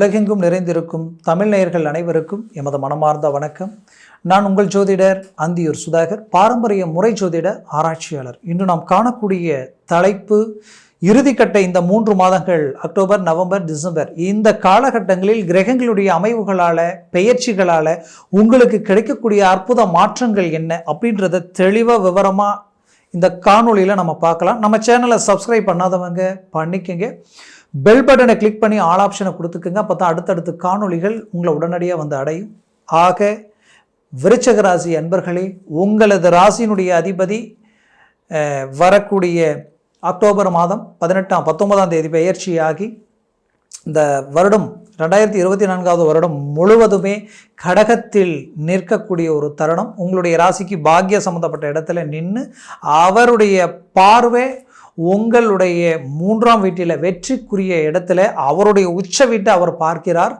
உலகெங்கும் நிறைந்திருக்கும் தமிழ் நேயர்கள் அனைவருக்கும் எமது மனமார்ந்த வணக்கம். நான் உங்கள் ஜோதிடர் அந்தியூர் சுதாகர் பாரம்பரிய முறை ஜோதிட ஆராய்ச்சியாளர். இன்று நாம் காணக்கூடிய தலைப்பு இறுதிக்கட்ட இந்த மூன்று மாதங்கள் அக்டோபர் நவம்பர் டிசம்பர் இந்த காலகட்டங்களில் கிரகங்களுடைய அமைவுகளால் பெயர்ச்சிகளால் உங்களுக்கு கிடைக்கக்கூடிய அற்புத மாற்றங்கள் என்ன அப்படின்றத தெளிவாக விவரமாக இந்த காணொளியில் நம்ம பார்க்கலாம். நம்ம சேனலை சப்ஸ்கிரைப் பண்ணாதவங்க பண்ணிக்கங்க. பெல் பட்டனை கிளிக் பண்ணி ஆல் ஆப்ஷனை கொடுத்துக்குங்க. அப்போ தான் அடுத்தடுத்து காணொளிகள் உங்களை உடனடியாக வந்து அடையும். ஆக விருச்சக ராசி அன்பர்களே உங்களது ராசியினுடைய அதிபதி வரக்கூடிய அக்டோபர் மாதம் பதினெட்டாம் பத்தொன்பதாம் தேதி பெயர்ச்சியாகி இந்த வருடம் ரெண்டாயிரத்தி இருபத்தி நான்காவது வருடம் முழுவதுமே கடகத்தில் நிற்கக்கூடிய ஒரு தருணம். உங்களுடைய ராசிக்கு பாக்கிய சம்மந்தப்பட்ட இடத்துல நின்று அவருடைய பார்வை உங்களுடைய மூன்றாம் வீட்டில் வெற்றிக்குரிய இடத்துல அவருடைய உச்ச வீட்டை அவர் பார்க்கிறார்.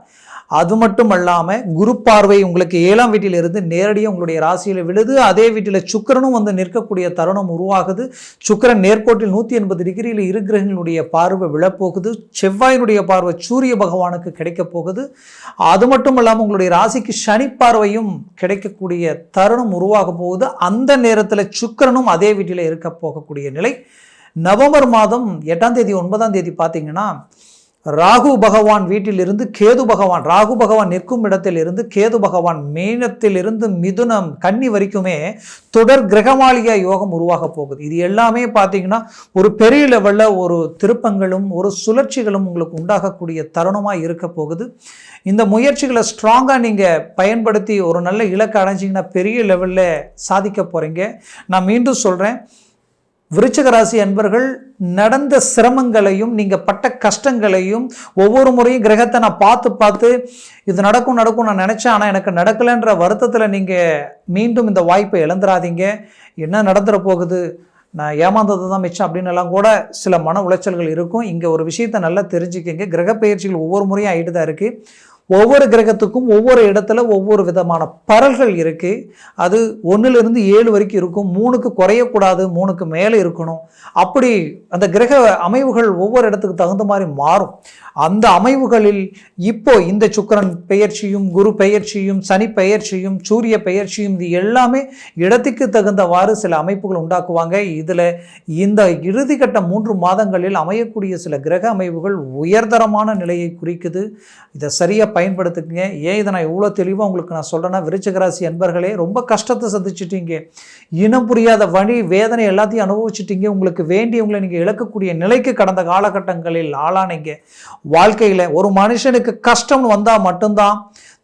அது மட்டும் அல்லாமல் குரு பார்வை உங்களுக்கு ஏழாம் வீட்டில் இருந்து நேரடியாக உங்களுடைய ராசியில் விழுது அதே வீட்டில் சுக்கிரனும் வந்து நிற்கக்கூடிய தருணம் உருவாகுது. சுக்கிரன் நேர்கோட்டில் நூற்றி எண்பது டிகிரியில் இரு கிரகங்களுடைய பார்வை விழப்போகுது. செவ்வாயினுடைய பார்வை சூரிய பகவானுக்கு கிடைக்கப் போகுது. அது மட்டும் இல்லாமல் உங்களுடைய ராசிக்கு சனி பார்வையும் கிடைக்கக்கூடிய தருணம் உருவாக போகுது. அந்த நேரத்தில் சுக்கிரனும் அதே வீட்டில் இருக்க போகக்கூடிய நிலை. நவம்பர் மாதம் எட்டாம் தேதி ஒன்பதாம் தேதி பார்த்தீங்கன்னா ராகு பகவான் வீட்டிலிருந்து கேது பகவான் ராகு பகவான் நிற்கும் இடத்திலிருந்து கேது பகவான் மீனத்திலிருந்து மிதுனம் கன்னி வரைக்குமே தொடர் கிரகமாளிகா யோகம் உருவாக போகுது. இது எல்லாமே பார்த்தீங்கன்னா ஒரு பெரிய லெவலில் ஒரு திருப்பங்களும் ஒரு சுழற்சிகளும் உங்களுக்கு உண்டாகக்கூடிய தருணமாக இருக்க போகுது. இந்த முயற்சிகளை ஸ்ட்ராங்காக நீங்கள் பயன்படுத்தி ஒரு நல்ல இலக்கை அடைஞ்சிங்கன்னா பெரிய லெவலில் சாதிக்க போகிறீங்க நான் மீண்டும் சொல்கிறேன் விருச்சக ராசி அன்பர்கள் நடந்த சிரமங்களையும் நீங்கள் பட்ட கஷ்டங்களையும் ஒவ்வொரு முறையும் கிரகத்தை நான் பார்த்து பார்த்து இது நடக்கும் நடக்கும் நான் நினச்சேன் ஆனால் எனக்கு நடக்கலைன்ற வருத்தத்தில் நீங்கள் மீண்டும் இந்த வாய்ப்பை இழந்துடாதீங்க என்ன நடந்துட போகுது? நான் ஏமாந்தது தான் மிச்சம் அப்படின்னு எல்லாம் கூட சில மன உளைச்சல்கள் இருக்கும். இங்கே ஒரு விஷயத்தை நல்லா தெரிஞ்சுக்கிங்க. கிரக பயிற்சிகள் ஒவ்வொரு முறையும் ஆகிட்டு தான் இருக்குது ஒவ்வொரு கிரகத்துக்கும் ஒவ்வொரு இடத்துல ஒவ்வொரு விதமான பரல்கள் இருக்குது அது ஒன்றுலேருந்து ஏழு வரைக்கும் இருக்கும். மூணுக்கு குறையக்கூடாது மூணுக்கு மேலே இருக்கணும். அப்படி அந்த கிரக அமைவுகள் ஒவ்வொரு இடத்துக்கு தகுந்த மாதிரி மாறும். அந்த அமைவுகளில் இப்போ இந்த சுக்கரன் பெயர்ச்சியும் குரு பெயர்ச்சியும் சனி பெயர்ச்சியும் சூரிய பெயர்ச்சியும் இது எல்லாமே இடத்துக்கு தகுந்தவாறு சில அமைப்புகள் உண்டாக்குவாங்க. இதில் இந்த இறுதிக்கட்ட மூன்று மாதங்களில் அமையக்கூடிய சில கிரக அமைவுகள் உயர்தரமான நிலையை குறிக்குது. இதை சரியாக பயன்படுத்துக்குங்க ஏன் இதை நான் இவ்வளோ தெளிவாக உங்களுக்கு நான் சொல்கிறேன்னா விருச்சகராசி அன்பர்களே ரொம்ப கஷ்டத்தை சந்திச்சிட்டீங்க. இனம் புரியாத வழி வேதனை எல்லாத்தையும் அனுபவிச்சிட்டீங்க. உங்களுக்கு வேண்டியவங்களை நீங்கள் இழக்கக்கூடிய நிலைக்கு கடந்த காலகட்டங்களில் ஆளானீங்க. வாழ்க்கையில் ஒரு மனுஷனுக்கு கஷ்டம்னு வந்தால் மட்டும்தான்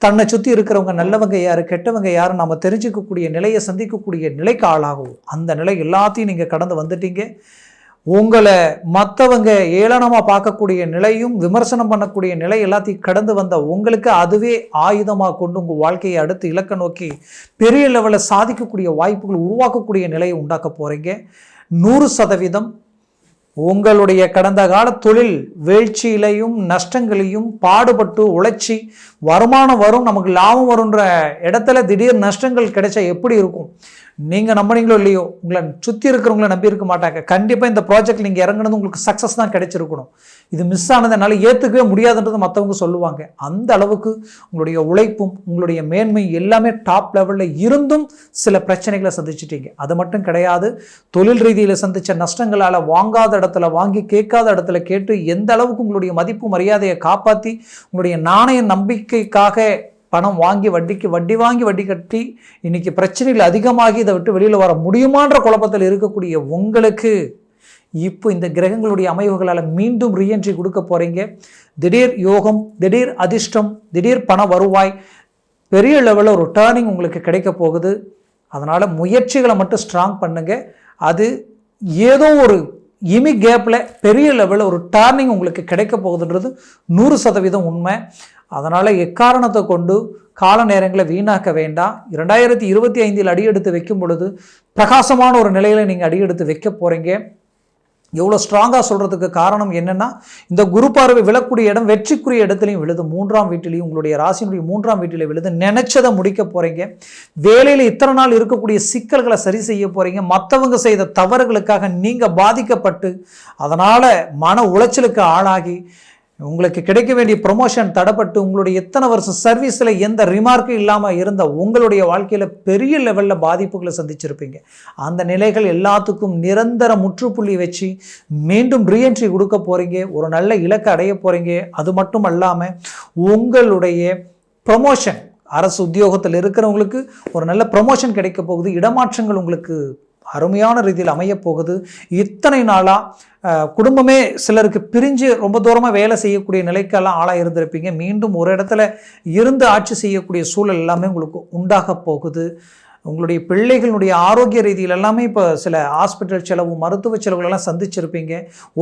தன்னை சுற்றி இருக்கிறவங்க நல்லவங்க யார் கெட்டவங்க யார் நம்ம தெரிஞ்சுக்கக்கூடிய நிலையை சந்திக்கக்கூடிய நிலைக்கு ஆளாகும் அந்த நிலை எல்லாத்தையும் நீங்கள் கடந்து வந்துட்டீங்க. உங்களை மற்றவங்க ஏளனமாக பார்க்கக்கூடிய நிலையும் விமர்சனம் பண்ணக்கூடிய நிலை எல்லாத்தையும் கடந்து வந்த உங்களுக்கு அதுவே ஆயுதமாக கொண்டு உங்கள் வாழ்க்கையை அடுத்து இலக்க நோக்கி பெரிய லெவலில் சாதிக்கக்கூடிய வாய்ப்புகள் உருவாக்கக்கூடிய நிலையை உண்டாக்க போகிறீங்க நூறு சதவீதம் உங்களுடைய கடந்த கால தொழில் வீழ்ச்சியிலையும் நஷ்டங்களையும் பாடுபட்டு உழைச்சி வருமானம் வரும் நமக்கு லாபம் வரும்ன்ற இடத்துல திடீர் நஷ்டங்கள் கிடைச்சா எப்படி இருக்கும்? நீங்கள் நம்பினீங்களோ இல்லையோ உங்களை சுற்றி இருக்கிறவங்கள நம்பி இருக்க மாட்டாங்க. கண்டிப்பாக இந்த ப்ராஜெக்ட் நீங்கள் இறங்குனது உங்களுக்கு சக்ஸஸ் தான் கிடைச்சிருக்கணும். இது மிஸ் ஆனதுனால ஏற்றுக்கவே முடியாதுன்றது மற்றவங்க சொல்லுவாங்க. அந்த அளவுக்கு உங்களுடைய உழைப்பும் உங்களுடைய மேன்மை எல்லாமே டாப் லெவலில் இருந்தும் சில பிரச்சனைகளை சந்திச்சிட்டீங்க. அது மட்டும் கிடையாது தொழில் ரீதியில் சந்தித்த நஷ்டங்களால் வாங்காத இடத்துல வாங்கி கேட்காத இடத்துல கேட்டு எந்த அளவுக்கு உங்களுடைய மதிப்பு மரியாதையை காப்பாற்றி உங்களுடைய நாணய நம்பிக்கைக்காக பணம் வாங்கி வட்டிக்கு வட்டி வாங்கி வட்டி கட்டி இன்றைக்கி பிரச்சனைகள் அதிகமாகி இதை விட்டு வெளியில் வர முடியுமான்ற குழப்பத்தில் இருக்கக்கூடிய உங்களுக்கு இப்போ இந்த கிரகங்களுடைய அமைவுகளால் மீண்டும் ரீஎன்ட்ரி கொடுக்க போகிறீங்க திடீர் யோகம் திடீர் அதிர்ஷ்டம் திடீர் பண வருவாய் பெரிய லெவலில் ஒரு டேர்னிங் உங்களுக்கு கிடைக்க போகுது. அதனால் முயற்சிகளை மட்டும் ஸ்ட்ராங் பண்ணுங்கள் அது ஏதோ ஒரு இமி கேப்பில் பெரிய லெவலில் ஒரு டேர்னிங் உங்களுக்கு கிடைக்க போகுதுன்றது நூறு சதவீதம் உண்மை. அதனால் எக்காரணத்தை கொண்டு கால நேரங்களை வீணாக்க வேண்டாம். இரண்டாயிரத்தி இருபத்தி ஐந்தில் அடியெடுத்து வைக்கும் பொழுது பிரகாசமான ஒரு நிலையில் நீங்கள் அடியெடுத்து வைக்க போகிறீங்க எவ்வளோ ஸ்ட்ராங்காக சொல்கிறதுக்கு காரணம் என்னென்னா இந்த குரு பார்வை விழக்கூடிய இடம் வெற்றிக்குரிய இடத்துலையும் விழுது. மூன்றாம் வீட்டிலையும் உங்களுடைய ராசியினுடைய மூன்றாம் வீட்டில் விழுது. நினைச்சதை முடிக்க போகிறீங்க வேலையில் இத்தனை நாள் இருக்கக்கூடிய சிக்கல்களை சரி செய்ய போகிறீங்க மற்றவங்க செய்த தவறுகளுக்காக நீங்கள் பாதிக்கப்பட்டு அதனால் மன உளைச்சலுக்கு ஆளாகி உங்களுக்கு கிடைக்க வேண்டிய ப்ரொமோஷன் தடப்பட்டு உங்களுடைய எத்தனை வருஷம் சர்வீஸில் எந்த ரிமார்க்கும் இல்லாமல் இருந்த உங்களுடைய வாழ்க்கையில் பெரிய லெவலில் பாதிப்புகளை சந்திச்சிருப்பீங்க. அந்த நிலைகள் எல்லாத்துக்கும் நிரந்தர முற்றுப்புள்ளி வச்சு மீண்டும் ரீஎன்ட்ரி கொடுக்க போகிறீங்க ஒரு நல்ல இலக்கை அடைய போகிறீங்க அது மட்டும் அல்லாமல் உங்களுடைய ப்ரொமோஷன் அரசு உத்தியோகத்தில் இருக்கிறவங்களுக்கு ஒரு நல்ல ப்ரொமோஷன் கிடைக்க போகுது. இடமாற்றங்கள் உங்களுக்கு அருமையான ரீதியில் அமையப் போகுது. இத்தனை நாளாக குடும்பமே சிலருக்கு பிரிஞ்சு ரொம்ப தூரமாக வேலை செய்யக்கூடிய நிலைக்கெல்லாம் ஆளாக இருந்திருப்பீங்க. மீண்டும் ஒரு இடத்துல இருந்து ஆட்சி செய்யக்கூடிய சூழல் எல்லாமே உங்களுக்கு உண்டாக போகுது. உங்களுடைய பிள்ளைகளுடைய ஆரோக்கிய ரீதியில் எல்லாமே இப்போ சில ஹாஸ்பிட்டல் செலவு மருத்துவ செலவுகளெல்லாம் சந்திச்சிருப்பீங்க.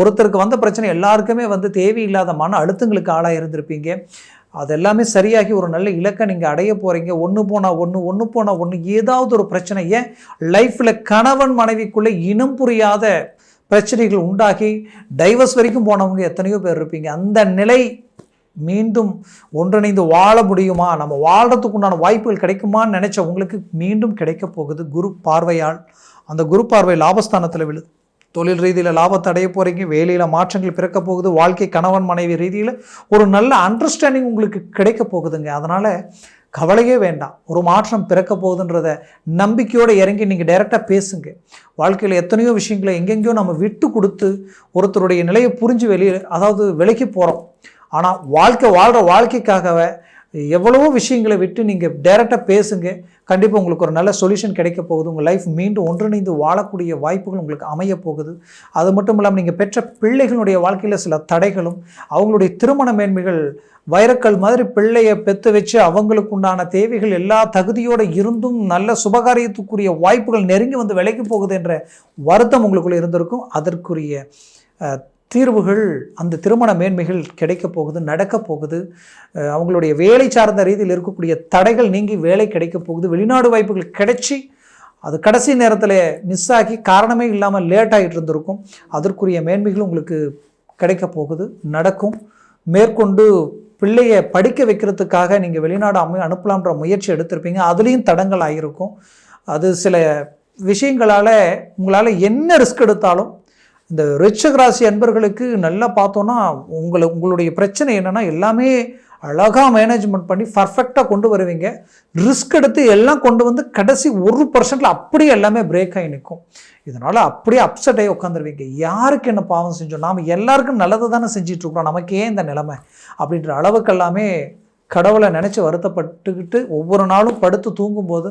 ஒருத்தருக்கு வந்த பிரச்சனை எல்லாருக்குமே வந்து தேவையில்லாத மன அழுத்தங்களுக்கு ஆளாக இருந்திருப்பீங்க அதெல்லாமே சரியாகி ஒரு நல்ல இலக்கை நீங்கள் அடைய போகிறீங்க ஒன்று போனால் ஒன்று ஒன்று போனால் ஒன்று ஏதாவது ஒரு பிரச்சனை ஏன்? லைஃப்பில் கணவன் மனைவிக்குள்ளே இனம் புரியாத பிரச்சனைகள் உண்டாகி டைவர்ஸ் வரைக்கும் போனவங்க எத்தனையோ பேர் இருப்பீங்க. அந்த நிலை மீண்டும் ஒன்றிணைந்து வாழ முடியுமா? நம்ம வாழ்கிறதுக்கு உண்டான வாய்ப்புகள் கிடைக்குமான்னு நினச்ச உங்களுக்கு மீண்டும் கிடைக்க போகுது குரு பார்வையால். அந்த குரு பார்வை லாபஸ்தானத்தில் விழுது. தொழில் ரீதியில் லாபத்தை அடைய போகிறீங்க வேலையில் மாற்றங்கள் பிறக்க போகுது வாழ்க்கை கணவன் மனைவி ரீதியில் ஒரு நல்ல அண்டர்ஸ்டாண்டிங் உங்களுக்கு கிடைக்க போகுதுங்க. அதனால் கவலையே வேண்டாம். ஒரு மாற்றம் பிறக்க போகுதுன்றத நம்பிக்கையோடு இறங்கி நீங்கள் டைரெக்டாக பேசுங்க. வாழ்க்கையில் எத்தனையோ விஷயங்களை எங்கெங்கேயோ நம்ம விட்டு கொடுத்து ஒருத்தருடைய நிலையை புரிஞ்சு வெளியே அதாவது விலைக்கு போகிறோம் ஆனால் வாழ்க்கை வாழ்கிற வாழ்க்கைக்காகவே எவ்வளவோ விஷயங்களை விட்டு நீங்கள் டைரெக்டாக பேசுங்க. கண்டிப்பாக உங்களுக்கு ஒரு நல்ல சொல்யூஷன் கிடைக்க போகுது. உங்கள் லைஃப் மீண்டும் ஒன்றிணைந்து வாழக்கூடிய வாய்ப்புகள் உங்களுக்கு அமைய போகுது. அது மட்டும் இல்லாமல் நீங்கள் பெற்ற பிள்ளைகளுடைய வாழ்க்கையில் சில தடைகளும் அவங்களுடைய திருமண மேன்மைகள் வைரக்கல் மாதிரி பிள்ளையை பெற்று வச்சு அவங்களுக்கு உண்டான தேவைகள் எல்லா தகுதியோடு இருந்தும் நல்ல சுபகாரியத்துக்குரிய வாய்ப்புகள் நெருங்கி வந்து விலைக்கு போகுது என்ற வருத்தம் உங்களுக்குள்ளே இருந்திருக்கும். அதற்குரிய தீர்வுகள் அந்த திருமண மேன்மைகள் கிடைக்க போகுது நடக்க போகுது. அவங்களுடைய வேலை சார்ந்த ரீதியில் இருக்கக்கூடிய தடைகள் நீங்கி வேலை கிடைக்க போகுது. வெளிநாடு வாய்ப்புகள் கிடைச்சி அது கடைசி நேரத்தில் மிஸ் ஆகி காரணமே இல்லாமல் லேட் ஆகிட்டு இருந்திருக்கும். அதற்குரிய மேன்மைகள் உங்களுக்கு கிடைக்க போகுது நடக்கும். மேற்கொண்டு பிள்ளையை படிக்க வைக்கிறதுக்காக நீங்கள் வெளிநாடு அமை அனுப்பலான்ற முயற்சி எடுத்திருப்பீங்க. அதுலேயும் தடங்கள் ஆகியிருக்கும். அது சில விஷயங்களால் உங்களால் என்ன ரிஸ்க் எடுத்தாலும் இந்த ரிச்சக ராசி அன்பர்களுக்கு நல்லா பார்த்தோன்னா உங்களை உங்களுடைய பிரச்சனை என்னென்னா எல்லாமே அழகாக மேனேஜ்மெண்ட் பண்ணி பர்ஃபெக்டாக கொண்டு வருவீங்க. ரிஸ்க் எடுத்து எல்லாம் கொண்டு வந்து கடைசி ஒரு பர்சன்டில் அப்படியே எல்லாமே பிரேக் ஆகி நிற்கும். இதனால் அப்படியே அப்செட் ஆகி உட்காந்துருவீங்க. யாருக்கு என்ன பாவம் செஞ்சோம்? நாம் எல்லாருக்கும் நல்லது தானே செஞ்சிட்ருக்குறோம் நமக்கு ஏன் இந்த நிலைமை. அப்படின்ற அளவுக்கு எல்லாமே கடவுளை நினச்சி வருத்தப்பட்டுக்கிட்டு ஒவ்வொரு நாளும் படுத்து தூங்கும்போது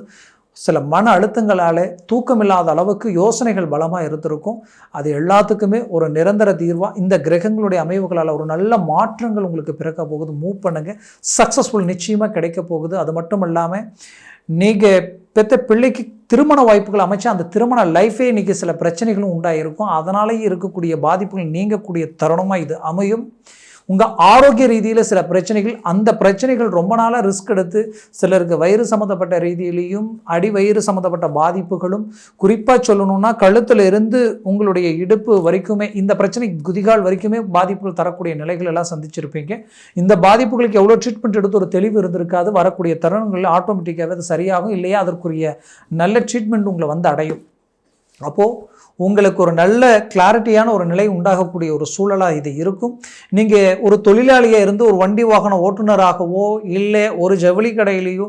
சில மன அழுத்தங்களால் தூக்கமில்லாத அளவுக்கு யோசனைகள் பலமாக இருந்திருக்கும். அது எல்லாத்துக்குமே ஒரு நிரந்தர தீர்வாக இந்த கிரகங்களுடைய அமைவுகளால் ஒரு நல்ல மாற்றங்கள் உங்களுக்கு பிறக்க போகுது. மூவ் பண்ணுங்கள் சக்ஸஸ்ஃபுல் நிச்சயமாக கிடைக்க போகுது. அது மட்டும் இல்லாமல் நீங்கள் பெற்ற பிள்ளைக்கு திருமண வாய்ப்புகள் அமைச்சு அந்த திருமண லைஃபே இன்றைக்கி சில பிரச்சனைகளும் உண்டாயிருக்கும். அதனாலேயே இருக்கக்கூடிய பாதிப்புகள் நீங்கக்கூடிய தருணமாக இது அமையும். உங்கள் ஆரோக்கிய ரீதியில் சில பிரச்சனைகள் அந்த பிரச்சனைகள் ரொம்ப நாளாக ரிஸ்க் எடுத்து சிலருக்கு வயிறு சம்மந்தப்பட்ட ரீதியிலையும் அடி வயிறு சம்மந்தப்பட்ட பாதிப்புகளும் குறிப்பாக சொல்லணும்னா கழுத்தில் இருந்து உங்களுடைய இடுப்பு வரைக்குமே இந்த பிரச்சனை குதிகால் வரைக்குமே பாதிப்புகள் தரக்கூடிய நிலைகள் எல்லாம் சந்திச்சிருப்பீங்க. இந்த பாதிப்புகளுக்கு எவ்வளோ ட்ரீட்மெண்ட் எடுத்து ஒரு தெளிவு இருந்திருக்காது வரக்கூடிய தருணங்களில் ஆட்டோமேட்டிக்காகவே அது சரியாகும் இல்லையா? அதற்குரிய நல்ல ட்ரீட்மெண்ட் உங்களை வந்து அடையும். அப்போது உங்களுக்கு ஒரு நல்ல கிளாரிட்டியான ஒரு நிலை உண்டாகக்கூடிய ஒரு சூழலாக இது இருக்கும். நீங்கள் ஒரு தொழிலாளியாக இருந்து ஒரு வண்டி வாகன ஓட்டுநராகவோ இல்லை ஒரு ஜவுளி கடையிலேயோ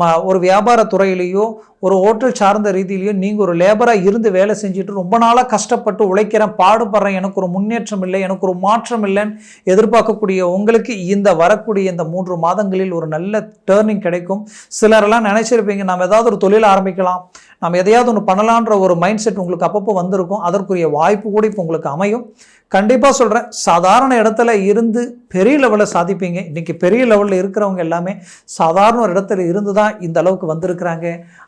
ம ஒரு வியாபார துறையிலேயோ ஒரு ஹோட்டல் சார்ந்த ரீதியிலையோ நீங்கள் ஒரு லேபராக இருந்து வேலை செஞ்சுட்டு ரொம்ப நாளாக கஷ்டப்பட்டு உழைக்கிறேன் பாடுபடுறேன் எனக்கு ஒரு முன்னேற்றம் இல்லை எனக்கு ஒரு மாற்றம் இல்லைன்னு எதிர்பார்க்கக்கூடிய உங்களுக்கு இந்த வரக்கூடிய இந்த மூன்று மாதங்களில் ஒரு நல்ல டேர்னிங் கிடைக்கும். சிலரெல்லாம் நினச்சிருப்பீங்க நம்ம ஏதாவது ஒரு தொழில் ஆரம்பிக்கலாம் நம்ம எதையாவது ஒன்று பண்ணலான்ற ஒரு மைண்ட் செட் உங்களுக்கு அப்பப்போ வந்திருக்கும். அதற்குரிய வாய்ப்பு கூட இப்போ உங்களுக்கு அமையும். கண்டிப்பாக சொல்கிறேன் சாதாரண இடத்துல இருந்து பெரிய லெவலில் சாதிப்பீங்க. இன்றைக்கி பெரிய லெவலில் இருக்கிறவங்க எல்லாமே சாதாரண ஒரு இடத்துல இருந்து தான் இந்த அளவுக்கு வந்திருக்கிறாங்க.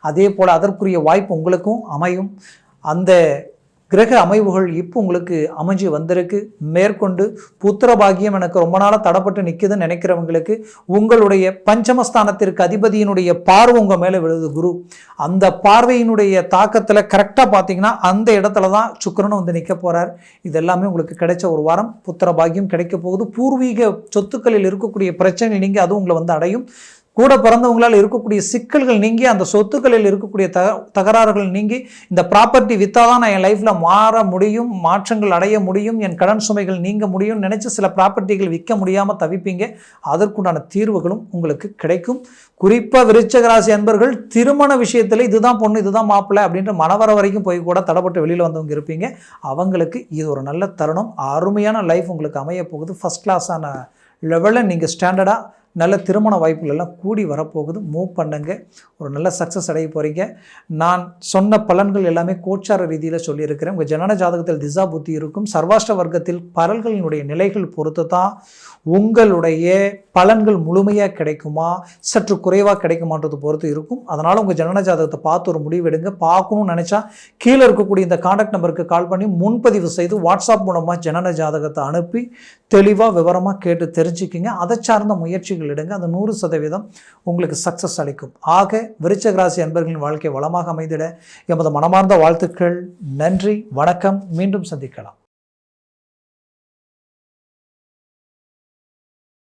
அதே போல் அதற்குரிய வாய்ப்பு உங்களுக்கும் அமையும். அந்த கிரக அமைவுகள் இப்போ உங்களுக்கு அமைஞ்சு வந்திருக்கு. மேற்கொண்டு புத்திர பாகியம் எனக்கு ரொம்ப நாளாக தடப்பட்டு நிற்குதுன்னு நினைக்கிறவங்களுக்கு உங்களுடைய பஞ்சமஸ்தானத்திற்கு அதிபதியினுடைய பார்வை உங்கள் மேலே விழுது குரு. அந்த பார்வையினுடைய தாக்கத்தில் கரெக்டாக பார்த்தீங்கன்னா அந்த இடத்துல தான் சுக்கரனும் வந்து நிற்க போகிறார் இது எல்லாமே உங்களுக்கு கிடைச்ச ஒரு வாரம். புத்திர பாகியம் கிடைக்க போகுது. பூர்வீக சொத்துக்களில் இருக்கக்கூடிய பிரச்சனை நீங்கள் அதுவும் உங்களை வந்து அடையும். கூட பிறந்தவங்களால் இருக்கக்கூடிய சிக்கல்கள் நீங்கி அந்த சொத்துக்களில் இருக்கக்கூடிய தக தகராறுகள் நீங்கி இந்த ப்ராப்பர்ட்டி வித்தாதான் நான் என் லைஃப்பில் மாற முடியும் மாற்றங்கள் அடைய முடியும் என் கடன் சுமைகள் நீங்க முடியும் நினச்சி சில ப்ராப்பர்ட்டிகள் விற்க முடியாமல் தவிப்பீங்க. அதற்குண்டான தீர்வுகளும் உங்களுக்கு கிடைக்கும். குறிப்பாக விருச்சகராசி அன்பர்கள் திருமண விஷயத்தில் இதுதான் பொண்ணு இதுதான் மாப்பிள்ளை அப்படின்ற மனவர வரைக்கும் போய் கூட தடப்பட்டு வெளியில் வந்தவங்க இருப்பீங்க. அவங்களுக்கு இது ஒரு நல்ல தருணம். அருமையான லைஃப் உங்களுக்கு அமைய போகுது. ஃபஸ்ட் கிளாஸான லெவலில் நீங்கள் ஸ்டாண்டர்டாக நல்ல திருமண வாய்ப்புகள் எல்லாம் கூடி வரப்போகுது. மூவ் பண்ணுங்க. ஒரு நல்ல சக்ஸஸ் அடைய போகிறீங்க நான் சொன்ன பலன்கள் எல்லாமே கோச்சார ரீதியில் சொல்லியிருக்கிறேன். உங்கள் ஜனன ஜாதகத்தில் திசா புத்தி இருக்கும். சர்வாஷ்ட வர்க்கத்தில் பரல்களினுடைய நிலைகள் பொறுத்து தான் உங்களுடைய பலன்கள் முழுமையாக கிடைக்குமா? சற்று குறைவாக கிடைக்குமான்றது பொறுத்து இருக்கும். அதனால் உங்கள் ஜனன ஜாதகத்தை பார்த்து ஒரு முடிவு எடுங்க. பார்க்கணும்னு நினச்சா கீழே இருக்கக்கூடிய இந்த காண்டாக்ட் நம்பருக்கு கால் பண்ணி முன்பதிவு செய்து வாட்ஸ்அப் மூலமாக ஜனன ஜாதகத்தை அனுப்பி தெளிவாக விவரமாக கேட்டு தெரிஞ்சுக்கிங்க. அதை சார்ந்த முயற்சிகள் முயற்சிகள் எடுங்க அந்த நூறு சதவீதம் உங்களுக்கு சக்ஸஸ் அளிக்கும். ஆக விருச்சக ராசி அன்பர்களின் வாழ்க்கை வளமாக அமைந்திட. எமது மனமார்ந்த வாழ்த்துக்கள். நன்றி. வணக்கம். மீண்டும் சந்திக்கலாம்.